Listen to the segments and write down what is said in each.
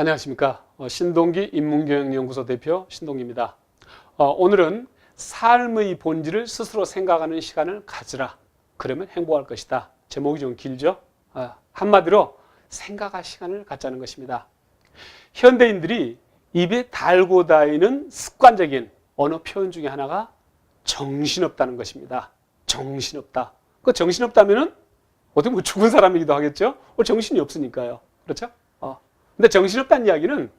안녕하십니까. 어, 신동기 인문경영연구소 대표 신동기입니다. 어, 오늘은 삶의 본질을 스스로 생각하는 시간을 가지라. 그러면 행복할 것이다. 제목이 좀 길죠? 아, 한마디로 생각할 시간을 갖자는 것입니다. 현대인들이 입에 달고 다니는 습관적인 언어 표현 중에 하나가 정신없다는 것입니다. 정신없다. 그 정신없다면은 어떻게 뭐 죽은 사람이기도 하겠죠? 뭐 정신이 없으니까요. 그렇죠? 어. 근데 정신없다는 이야기는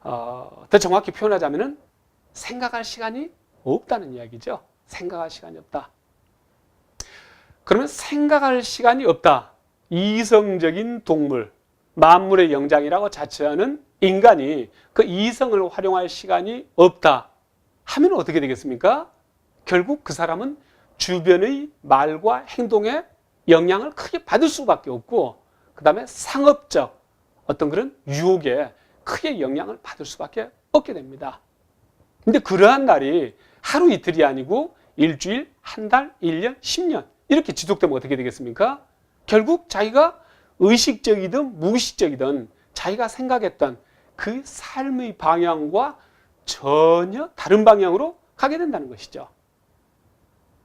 어, 더 정확히 표현하자면은 생각할 시간이 없다는 이야기죠. 생각할 시간이 없다. 그러면 생각할 시간이 없다. 이성적인 동물, 만물의 영장이라고 자처하는 인간이 그 이성을 활용할 시간이 없다. 하면 어떻게 되겠습니까? 결국 그 사람은 주변의 말과 행동에 영향을 크게 받을 수밖에 없고, 그 다음에 상업적 어떤 그런 유혹에 크게 영향을 받을 수밖에 없게 됩니다. 근데 그러한 날이 하루 이틀이 아니고 일주일, 한 달, 1년, 10년 이렇게 지속되면 어떻게 되겠습니까? 결국 자기가 의식적이든 무의식적이든 자기가 생각했던 그 삶의 방향과 전혀 다른 방향으로 가게 된다는 것이죠.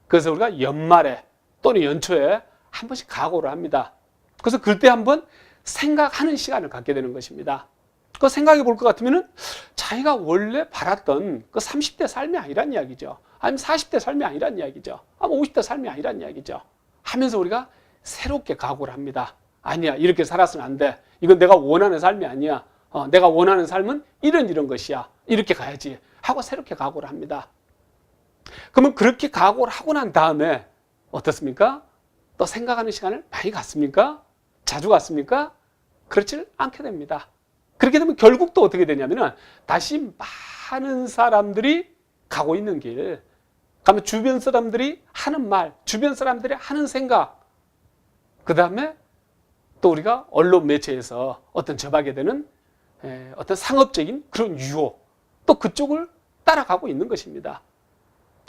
그래서 우리가 연말에 또는 연초에 한 번씩 각오를 합니다. 그래서 그때 한번 생각하는 시간을 갖게 되는 것입니다. 그 생각해 볼 것 같으면은 자기가 원래 바랐던 그 30대 삶이 아니란 이야기죠. 아니면 40대 삶이 아니란 이야기죠. 아니면 50대 삶이 아니란 이야기죠. 하면서 우리가 새롭게 각오를 합니다. 아니야, 이렇게 살아서는 안 돼. 이건 내가 원하는 삶이 아니야. 어, 내가 원하는 삶은 이런 이런 것이야. 이렇게 가야지. 하고 새롭게 각오를 합니다. 그러면 그렇게 각오를 하고 난 다음에 어떻습니까? 또 생각하는 시간을 많이 갖습니까? 자주 갖습니까? 그렇지 않게 됩니다. 그렇게 되면 결국 또 어떻게 되냐면은 다시 많은 사람들이 가고 있는 길, 그러면 주변 사람들이 하는 말, 주변 사람들이 하는 생각, 그 다음에 또 우리가 언론 매체에서 어떤 접하게 되는 에, 어떤 상업적인 그런 유혹, 또 그쪽을 따라가고 있는 것입니다.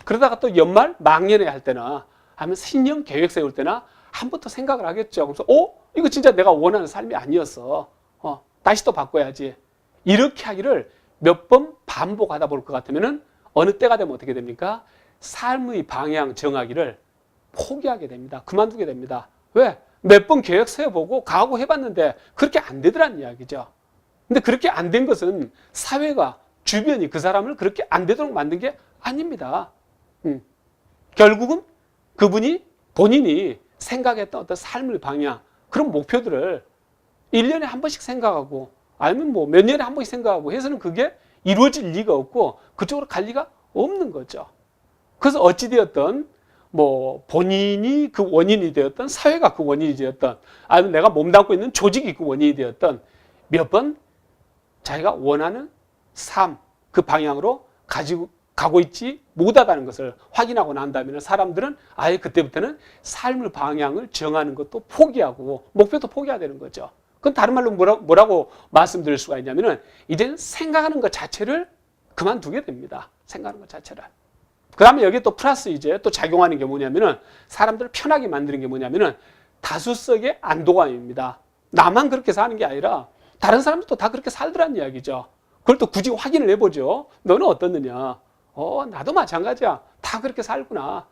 그러다가 또 연말 망년회 할 때나 아니면 신년 계획 세울 때나 한 번 더 생각을 하겠죠. 그래서 어 이거 진짜 내가 원하는 삶이 아니었어. 어 다시 또 바꿔야지. 이렇게 하기를 몇 번 반복하다 볼 것 같으면은 어느 때가 되면 어떻게 됩니까? 삶의 방향 정하기를 포기하게 됩니다. 그만두게 됩니다. 왜? 몇 번 계획 세워보고 각오해봤는데 그렇게 안 되더란 이야기죠. 근데 그렇게 안 된 것은 사회가 주변이 그 사람을 그렇게 안 되도록 만든 게 아닙니다. 음. 결국은 그분이 본인이 생각했던 어떤 삶의 방향, 그런 목표들을 1년에 한 번씩 생각하고 아니면 뭐 몇 년에 한 번씩 생각하고 해서는 그게 이루어질 리가 없고 그쪽으로 갈 리가 없는 거죠. 그래서 어찌되었던 뭐 본인이 그 원인이 되었던 사회가 그 원인이 되었던 아니면 내가 몸담고 있는 조직이 그 원인이 되었던 몇 번 자기가 원하는 삶 그 방향으로 가지고 가고 있지 못하다는 것을 확인하고 난 다음에는 사람들은 아예 그때부터는 삶의 방향을 정하는 것도 포기하고 목표도 포기해야 되는 거죠. 그건 다른 말로 뭐라, 뭐라고 말씀드릴 수가 있냐면은 이제는 생각하는 것 자체를 그만두게 됩니다. 생각하는 것 자체를. 그 다음에 여기에 또 플러스 이제 또 작용하는 게 뭐냐면은 사람들을 편하게 만드는 게 뭐냐면은 다수석의 안도감입니다. 나만 그렇게 사는 게 아니라 다른 사람들도 다 그렇게 살더란 이야기죠. 그걸 또 굳이 확인을 해보죠. 너는 어떻느냐. 어, 나도 마찬가지야. 다 그렇게 살구나.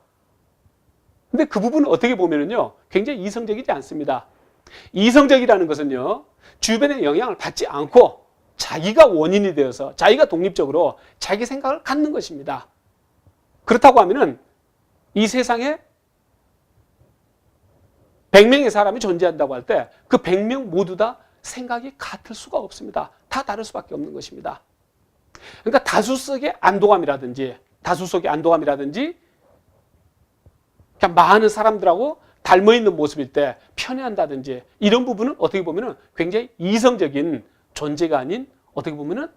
근데 그 부분은 어떻게 보면은요, 굉장히 이성적이지 않습니다. 이성적이라는 것은요, 주변의 영향을 받지 않고 자기가 원인이 되어서 자기가 독립적으로 자기 생각을 갖는 것입니다. 그렇다고 하면은 이 세상에 100명의 사람이 존재한다고 할 때 그 100명 모두 다 생각이 같을 수가 없습니다. 다 다를 수밖에 없는 것입니다. 그러니까 다수석의 안도감이라든지 다수석의 안도감이라든지 그냥 많은 사람들하고 닮아 있는 모습일 때 편애한다든지 이런 부분은 어떻게 보면은 굉장히 이성적인 존재가 아닌 어떻게 보면은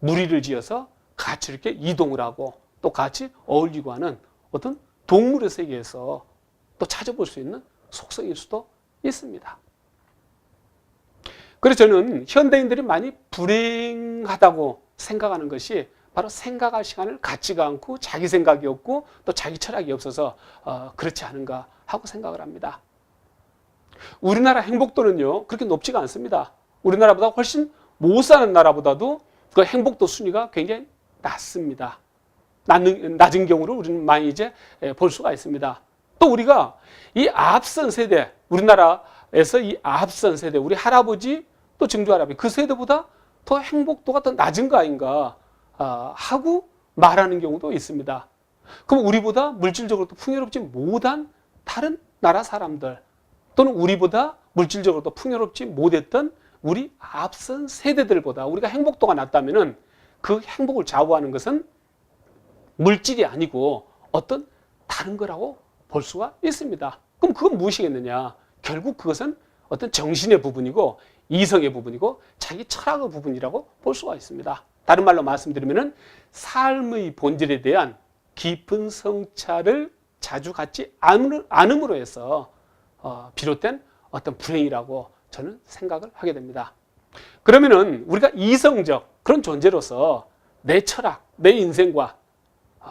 무리를 지어서 같이 이렇게 이동을 하고 또 같이 어울리고 하는 어떤 동물의 세계에서 또 찾아볼 수 있는 속성일 수도 있습니다. 그래서 저는 현대인들이 많이 불행하다고 생각하는 것이 바로 생각할 시간을 갖지가 않고 자기 생각이 없고 또 자기 철학이 없어서 어, 그렇지 않은가 하고 생각을 합니다. 우리나라 행복도는요 그렇게 높지가 않습니다. 우리나라보다 훨씬 못 사는 나라보다도 그 행복도 순위가 굉장히 낮습니다. 낮은, 낮은 경우를 우리는 많이 이제 예, 볼 수가 있습니다. 또 우리가 이 앞선 세대, 우리나라에서 이 앞선 세대, 우리 할아버지 또 증조 할아버지 그 세대보다 더 행복도가 더 낮은 거 아닌가 아, 하고 말하는 경우도 있습니다. 그럼 우리보다 물질적으로 도 풍요롭지 못한 다른 나라 사람들 또는 우리보다 물질적으로 도 풍요롭지 못했던 우리 앞선 세대들보다 우리가 행복도가 낮다면은 그 행복을 좌우하는 것은 물질이 아니고 어떤 다른 거라고 볼 수가 있습니다. 그럼 그건 무엇이겠느냐? 결국 그것은 어떤 정신의 부분이고 이성의 부분이고 자기 철학의 부분이라고 볼 수가 있습니다. 다른 말로 말씀드리면은 삶의 본질에 대한 깊은 성찰을 자주 갖지 않음- 않음으로 해서 어, 비롯된 어떤 불행이라고 저는 생각을 하게 됩니다. 그러면은 우리가 이성적 그런 존재로서 내 철학, 내 인생과 어,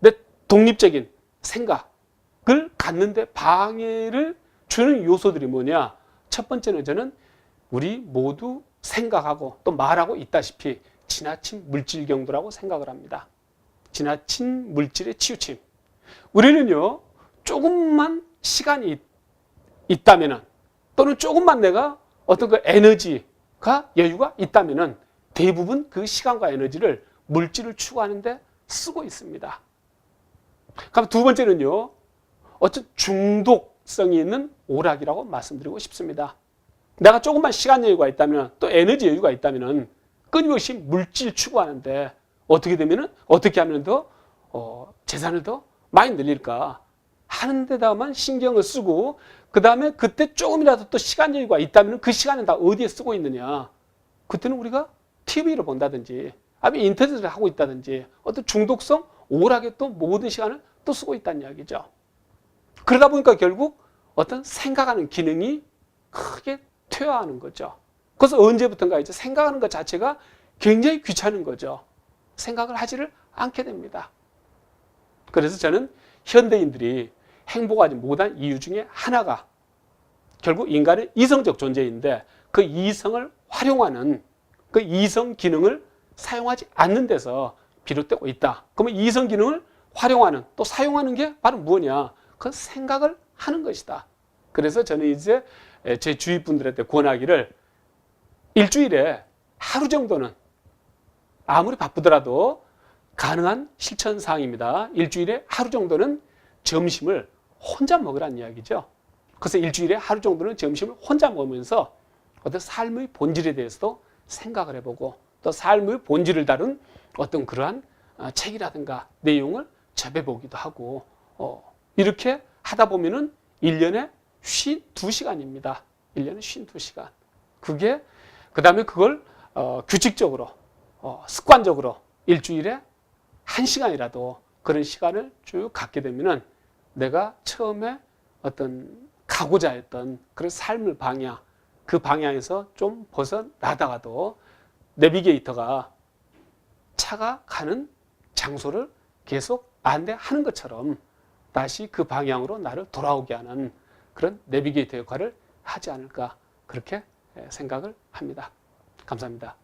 내 독립적인 생각을 갖는데 방해를 주는 요소들이 뭐냐? 첫 번째는 저는 우리 모두 생각하고 또 말하고 있다시피 지나친 물질 경도라고 생각을 합니다. 지나친 물질의 치우침. 우리는요, 조금만 시간이 있다면은 또는 조금만 내가 어떤 그 에너지가 여유가 있다면은 대부분 그 시간과 에너지를 물질을 추구하는데 쓰고 있습니다. 그럼 두 번째는요, 어떤 중독 성이 있는 오락이라고 말씀드리고 싶습니다. 내가 조금만 시간 여유가 있다면 또 에너지 여유가 있다면은 끊임없이 물질 추구하는데 어떻게 되면은 어떻게 하면 더 어, 재산을 더 많이 늘릴까 하는 데다만 신경을 쓰고 그 다음에 그때 조금이라도 또 시간 여유가 있다면 그 시간은 다 어디에 쓰고 있느냐 그때는 우리가 TV를 본다든지 아니면 인터넷을 하고 있다든지 어떤 중독성 오락에 또 모든 시간을 또 쓰고 있다는 이야기죠. 그러다 보니까 결국 어떤 생각하는 기능이 크게 퇴화하는 거죠. 그래서 언제부턴가 이제 생각하는 것 자체가 굉장히 귀찮은 거죠. 생각을 하지를 않게 됩니다. 그래서 저는 현대인들이 행복하지 못한 이유 중에 하나가 결국 인간은 이성적 존재인데 그 이성을 활용하는 그 이성 기능을 사용하지 않는 데서 비롯되고 있다. 그러면 이성 기능을 활용하는 또 사용하는 게 바로 뭐냐? 그 생각을 하는 것이다. 그래서 저는 이제 제 주위 분들한테 권하기를 일주일에 하루 정도는 아무리 바쁘더라도 가능한 실천 사항입니다. 일주일에 하루 정도는 점심을 혼자 먹으라는 이야기죠. 그래서 일주일에 하루 정도는 점심을 혼자 먹으면서 어떤 삶의 본질에 대해서도 생각을 해보고 또 삶의 본질을 다룬 어떤 그러한 어, 책이라든가 내용을 접해보기도 하고 어, 이렇게 하다 보면은 1년에 52시간입니다. 1년에 52시간. 그게 그 다음에 그걸 어, 규칙적으로 어, 습관적으로 일주일에 한 시간이라도 그런 시간을 쭉 갖게 되면은 내가 처음에 어떤 가고자 했던 그런 삶을 방향 그 방향에서 좀 벗어나다가도 내비게이터가 차가 가는 장소를 계속 안내하는 것처럼 다시 그 방향으로 나를 돌아오게 하는 그런 내비게이터 역할을 하지 않을까 그렇게 생각을 합니다. 감사합니다.